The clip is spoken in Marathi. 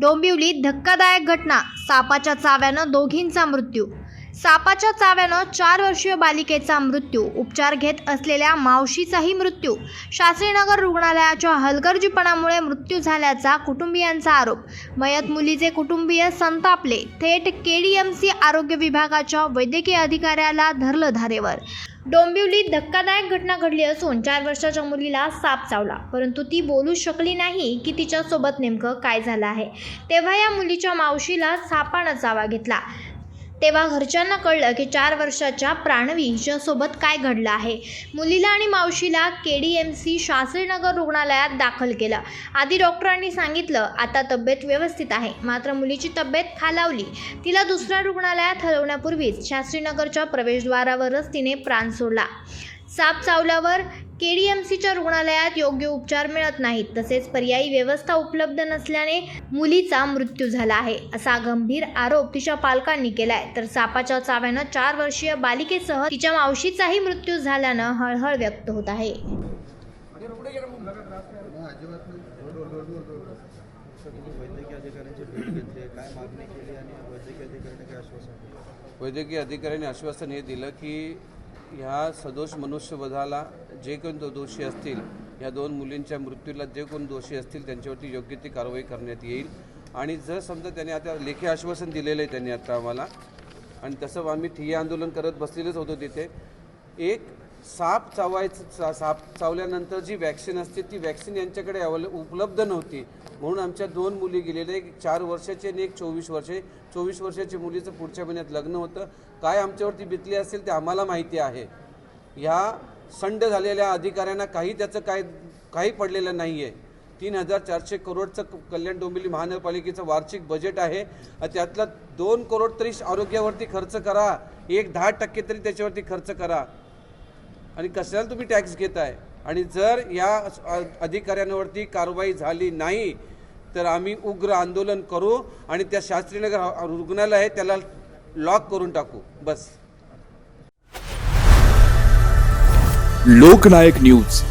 डोंबिवलीत धक्कादायक घटना सापाच्या चाव्यानं दोघींचा मृत्यू सापाच्या चाव्यानं चार वर्षीय बालिकेचा मृत्यू. उपचार घेत असलेल्या मावशीचाही मृत्यू. शास्त्रीनगर रुग्णालयाच्या हलगर्जीपणामुळे मृत्यू झाल्याचा कुटुंबियांचा आरोप. मयत मुलीचे कुटुंबीय संतापले. थेट केडीएमसी आरोग्य विभागाच्या वैद्यकीय अधिकाऱ्याला धरलं धारेवर. डोंबिवलीत धक्कादायक घटना घडली असून चार वर्षाच्या मुलीला साप चावला. परंतु ती बोलू शकली नाही की तिच्यासोबत नेमकं काय झालं आहे. तेव्हा या मुलीच्या मावशीला सापानं चावा घेतला. तेव्हा घरच्यांना कळलं की चार वर्षाच्या प्राणवी हिच्यासोबत काय घडलं आहे. मुलीला आणि मावशीला K D M C Shastrinagar रुग्णालयात दाखल केलं. आधी डॉक्टरांनी सांगितलं आता तब्येत व्यवस्थित आहे. मात्र मुलीची तब्येत खालावली. तिला दुसऱ्या रुग्णालयात हलवण्यापूर्वीच शास्त्रीनगरच्या प्रवेशद्वारावरच तिने प्राण सोडला. साप चावल्यावर के डी एम सीच्या रुग्णालयात योग्य उपचार मिळत नाहीत. तसेच पर्यायी व्यवस्था उपलब्ध नसल्याने मुलीचा मृत्यू झाला आहे असा गंभीर आरोप तिच्या पालकांनी केलाय. तर सापाच्या चाव्यानं चार वर्षीय बालिकेसह तिच्या मावशीचाही मृत्यू झाल्यानं हळहळ व्यक्त होत आहे. वैद्यकीय अधिकाऱ्यांनी आश्वासन हे दिलं की ह्या सदोष मनुष्यवधाला जे कोण तो दोषी असतील या दोन मुलींच्या मृत्यूला जे कोण दोषी असतील त्यांच्यावरती योग्य ती कारवाई करण्यात येईल. आणि जर समजा त्यांनी आता लेखी आश्वासन दिलेलं आहे त्यांनी आता आम्हाला आणि तसं आम्ही ठिय्या आंदोलन करत बसलेलेच होतो तिथे एक साप चावायचं चा साप चावल्यानंतर जी वॅक्सिन असते ती वॅक्सिन यांच्याकडे अवेले उपलब्ध नव्हती. म्हणून आमच्या दोन मुली गेलेल्या एक चार वर्षाची आणि एक चोवीस वर्षे चोवीस वर्षाच्या मुलीचं पुढच्या महिन्यात लग्न होतं. काय आमच्यावरती बितली असेल ते आम्हाला माहिती आहे. ह्या संड झालेल्या अधिकाऱ्यांना काही त्याचं काय काही पडलेलं नाही आहे तीन हजार चारशे करोडचं क- कल्याण डोंबिवली महानगरपालिकेचं वार्षिक बजेट आहे. त्यातलं दोन करोड तरी आरोग्यावरती खर्च करा. एक दहा टक्के तरी त्याच्यावरती खर्च करा. आणि कशाला तुम्ही टॅक्स घेताय? आणि जर या अधिकाऱ्यांवरती कारवाई झाली नाही तर आम्ही उग्र आंदोलन करू आणि त्या शास्त्रीनगर रुग्णालय आहे त्याला लॉक करून टाकू. बस. लोकनायक न्यूज.